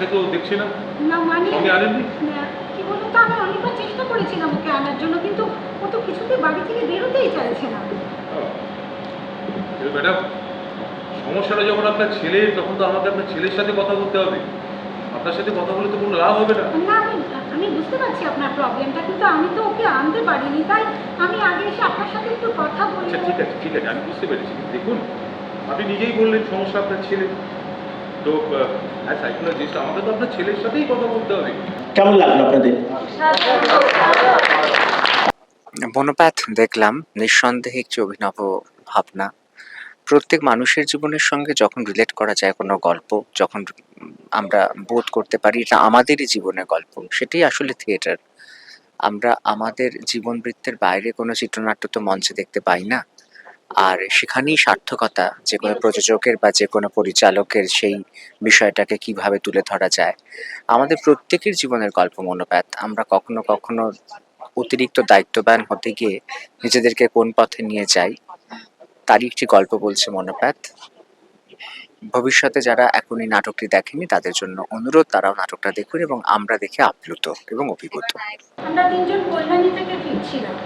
তাকে তো দেখছি না। মানে সঙ্গে আনেননি? কি বলুন তো আমি অনেকবার চেষ্টা করেছিলাম ওকে আনার জন্য কিন্তু ও তো কিছুতেই বাড়ি থেকে বেরোতেই চাইছে না। ম্যাডাম সমস্যাটা যখন আপনার ছেলের তখন তো আমাকে আপনার ছেলের সাথে কথা বলতে হবে। আপনার সাথে কথা বলে তো কোনো লাভ হবে না। না আমি আমি বুঝতে পারছি আপনার প্রবলেমটা কিন্তু আমি তো ওকে আনতে পারিনি তাই আমি আগে এসে আপনার সাথে একটু কথা বলি আচ্ছা ঠিক আছে ঠিক আছে আমি বুঝতে পেরেছি। দেখুন আপনি নিজেই বললেন সমস্যা আপনার ছেলে। তো হ্যাঁ সাইকোলজিস্ট আমাকে তো আপনার ছেলের সাথেই কথা বলতে হবে। কেমন লাগল আপনাদের? মনোপ্যাথ দেখলাম নিঃসন্দেহে একটি অভিনব ভাবনা। প্রত্যেক মানুষের জীবনের সঙ্গে যখন রিলেট করা যায় কোনো গল্প যখন আমরা বোধ করতে পারি এটা আমাদেরই জীবনের গল্প সেটাই আসলে থিয়েটার আমরা আমাদের জীবন বৃত্তের বাইরে কোনো চিত্রনাট্য তো মঞ্চে দেখতে পাই না। আর সেখানেই সার্থকতা, যে কোনো প্রযোজকের বা যে কোনো পরিচালকের সেই বিষয়টাকে কীভাবে তুলে ধরা যায়। আমাদের প্রত্যেকের জীবনের গল্প মনোপ্যাথ আমরা কখনো কখনো অতিরিক্ত দায়িত্ববান হতে গিয়ে নিজেদেরকে কোন পথে নিয়ে যাই, তারই একটি গল্প বলছে মনোপ্যাথ ভবিষ্যতে যারা এখনই নাটকটি দেখেনি, তাদের জন্য অনুরোধ, তারাও নাটকটা দেখুন এবং আমরা দেখে আপ্লুত এবং অভিভূত। আমরা তিনজন কল্যাণী থেকে ফিরছিলাম।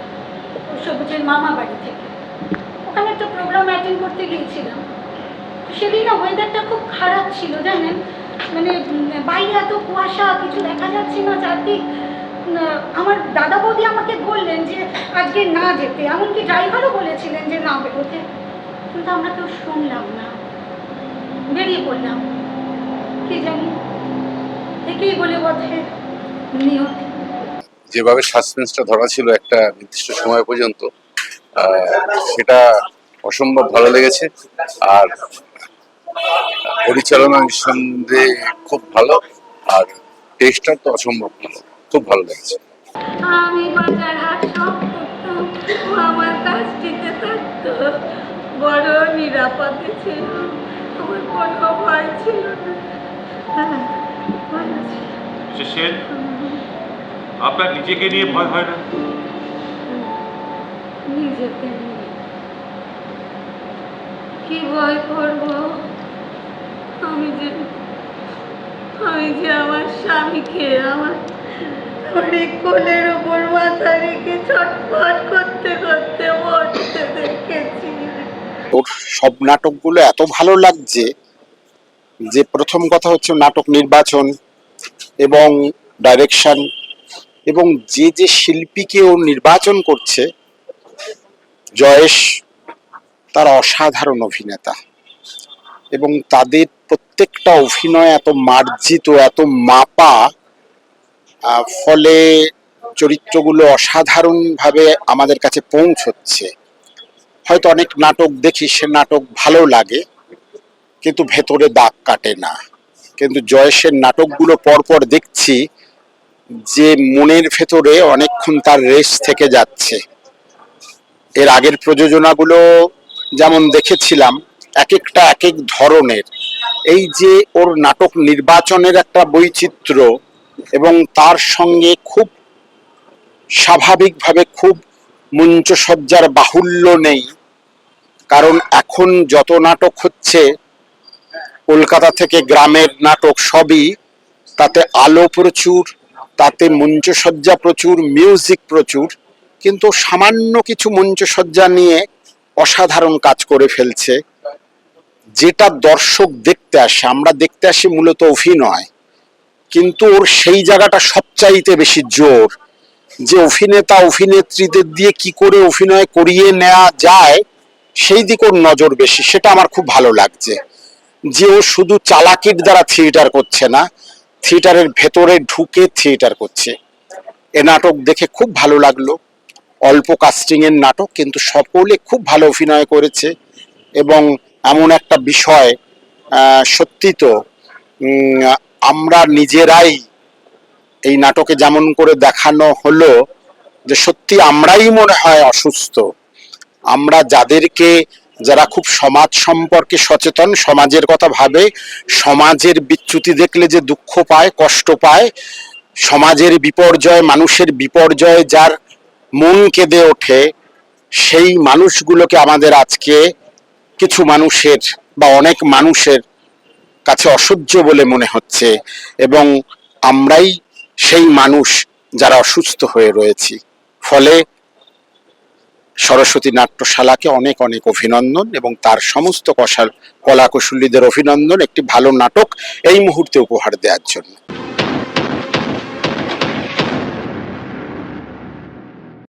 সবুজের মামা বাড়ি থেকে। ওখানে একটা প্রোগ্রাম অ্যাটেন্ড করতে গিয়েছিলাম। সেদিন ওয়েদারটা খুব খারাপ ছিল, জানেন? মানে বাইরে এত কুয়াশা, কিছু দেখা যাচ্ছে না চারদিক। আমার দাদা বৌদি আমাকে বললেন যে, আজকে না যেতে। এমনকি ড্রাইভারও বলেছিলেন যে, না, বেরোতে। কিন্তু আমরা কেউ শুনলাম না। বেরিয়ে পড়লাম। কি জানি? একেই বলে বটে, নিয়তি। যেভাবে সাসপেন্সটা ধরা ছিল একটা নির্দিষ্ট সময় পর্যন্ত সেটা অসম্ভব ভালো লেগেছে। আর পরিচালনা নিঃসন্দেহে খুব ভালো আর টেস্টটা তো অসম্ভব ভালো খুব ভালো লেগেছে। আমি বাজার হাট সব করতাম ও আমার কাজটিতে থাকতো। বড় নিরাপদে ছিল আমার কোনো ভয় ছিল না। হ্যাঁ, সেন আপনার নিজেকে নিয়ে ভয় হয় না? নিজেকে নিয়ে। কি ভয় করব? আমি যে আমি যে আমার স্বামীকে, আমার কোলের ওপর মাথা রেখে ছটফট করতে করতে মরতে দেখেছি। ওর সব নাটকগুলো এত ভালো লাগছে যে প্রথম কথা হচ্ছে নাটক নির্বাচন এবং ডাইরেকশন এবং যে যে শিল্পীকে ও নির্বাচন করছে, জয়েশ তার অসাধারণ অভিনেতা। এবং তাদের প্রত্যেকটা অভিনয় এত মার্জিত, এত মাপা ফলে চরিত্রগুলো অসাধারণভাবে আমাদের কাছে পৌঁছচ্ছে। হয়তো অনেক নাটক দেখি, সে নাটক ভালো লাগে, কিন্তু ভেতরে দাগ কাটে না। কিন্তু জয়েশের নাটকগুলো পরপর দেখছি যে মনের ভেতরে অনেকক্ষণ তার রেস থেকে যাচ্ছে। এর আগের প্রযোজনাগুলো যেমন দেখেছিলাম এক একটা এক এক ধরনের। এই যে ওর নাটক নির্বাচনের একটা বৈচিত্র্য এবং তার সঙ্গে খুব স্বাভাবিকভাবে খুব মঞ্চসজ্জার বাহুল্য নেই, কারণ এখন যত নাটক হচ্ছে, কলকাতা থেকে গ্রামের নাটক সবই, তাতে আলো প্রচুর, তাতে মঞ্চসজ্জা প্রচুর, মিউজিক প্রচুর, কিন্তু সামান্য কিছু মঞ্চসজ্জা নিয়ে অসাধারণ কাজ করে ফেলছে। যেটা দর্শক দেখতে আসে, আমরা দেখতে আসি মূলত অভিনয়। কিন্তু ওর সেই জায়গাটা সবচাইতে বেশি জোর, যে অভিনেতা, অভিনেত্রীদের দিয়ে কি করে অভিনয় করিয়ে নেওয়া যায়, সেই দিক ওর নজর বেশি। সেটা আমার খুব ভালো লাগছে। যে ও শুধু চালাকির দ্বারা থিয়েটার করছে না, থিয়েটারের ভেতরে ঢুকে থিয়েটার করছে। এ নাটক দেখে খুব ভালো লাগল। অল্প কাস্টিংয়ের নাটক, কিন্তু সকলে খুব ভালো অভিনয় করেছে এবং এমন একটা বিষয় সত্যি তো আমরা নিজেরাই এই নাটকে যেমন করে দেখানো হলো যে সত্যি আমরাই মনে হয় অসুস্থ। আমরা যাদেরকে, যারা খুব সমাজ সম্পর্কে সচেতন, সমাজের কথা ভাবে, সমাজের বিচ্যুতি দেখলে যে দুঃখ পায়, কষ্ট পায়, সমাজের বিপর্যয়, মানুষের বিপর্যয়, যার মন কেঁদে ওঠে সেই মানুষগুলোকে আমাদের আজকে কিছু মানুষের বা অনেক মানুষের কাছে অসহ্য বলে মনে হচ্ছে এবং আমরাই সেই মানুষ যারা অসুস্থ হয়ে রয়েছি। ফলে সরস্বতী নাট্যশালাকে অনেক অনেক অভিনন্দন এবং তার সমস্ত কষার কলাকুশলীদের অভিনন্দন, একটি ভালো নাটক এই মুহূর্তে উপহার দেওয়ার জন্য।